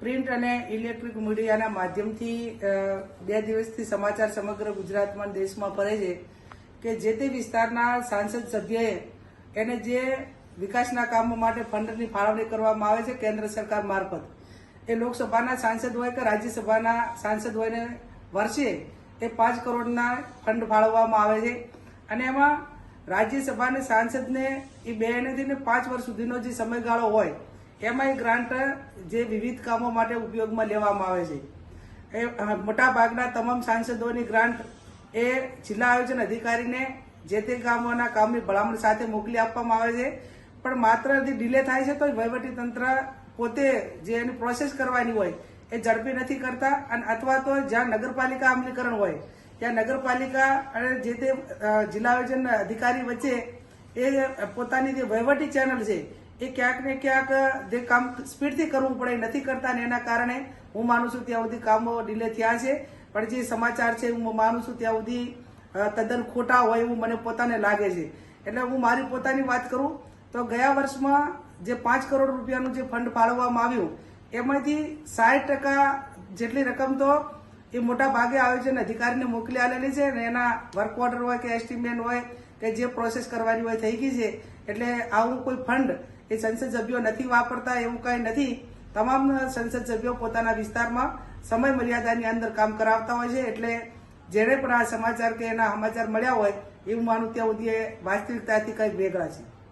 Print અને electric મીડિયાના માધ્યમથી બે દિવસથી સમાચાર સમગ્ર ગુજરાતમાં દેશમાં ફરે છે કે જે તે વિસ્તારના સાંસદ સભ્યએ એને જે વિકાસના કામો માટે ફંડની ફાળવણી કરવામાં આવે છે કેન્દ્ર સરકાર મારફત. એ લોકસભાના સાંસદ હોય કે રાજ્યસભાના સાંસદ હોયને વર્ષે એ પાંચ કરોડના ફંડ ફાળવવામાં આવે છે. અને એમાં રાજ્યસભાના સાંસદને, એ બે ને પાંચ વર્ષ સુધીનો જે સમયગાળો હોય એમાં એ ગ્રાન્ટ જે વિવિધ કામો માટે ઉપયોગમાં લેવામાં આવે છે. એ મોટાભાગના મોટા ભાગના તમામ સાંસદોની ગ્રાન્ટ એ જિલ્લા આયોજન અધિકારીને જે તે કામોના કામની ભલામણ સાથે મોકલી આપવામાં આવે છે. પણ માત્ર ડિલે થાય છે તો તંત્ર પોતે જે એની પ્રોસેસ કરવાની હોય એ ઝડપી નથી કરતા અને અથવા તો જ્યાં નગરપાલિકા અમલીકરણ હોય, ત્યાં નગરપાલિકા અને જે તે જિલ્લા આયોજન અધિકારી વચ્ચે એ પોતાની જે વહીવટી ચેનલ છે એ ક્યાંક ને ક્યાંક જે કામ સ્પીડથી કરવું પડે એ નથી કરતા ને એના કારણે હું માનું છું ત્યાં સુધી કામો ડીલે થયા છે. પણ જે સમાચાર છે, હું માનું છું ત્યાં સુધી તદ્દન ખોટા હોય એવું મને પોતાને લાગે છે. એટલે હું મારી પોતાની વાત કરું, તો ગયા વર્ષમાં જે પાંચ કરોડ રૂપિયાનું જે ફંડ ફાળવવામાં આવ્યું, એમાંથી સાઠ ટકા જેટલી રકમ તો એ મોટા ભાગે આવે છે અને અધિકારીને મોકલી આવેલી છે અને એના વર્ક ઓર્ડર હોય કે એસ્ટિમેટ હોય કે જે પ્રોસેસ કરવાની હોય થઈ ગઈ છે, એટલે આવું કોઈ ફંડ એ સંસદ સભ્યો નથી વાપરતા એવું કંઈ નથી. તમામ સંસદ સભ્યો પોતાના વિસ્તારમાં સમય મર્યાદાની અંદર કામ કરાવતા હોય છે. એટલે જેને પણ આ સમાચાર કે એના સમાચાર મળ્યા હોય એવું માનું ત્યાં સુધી વાસ્તવિકતાથી કંઈક વેગળા છે.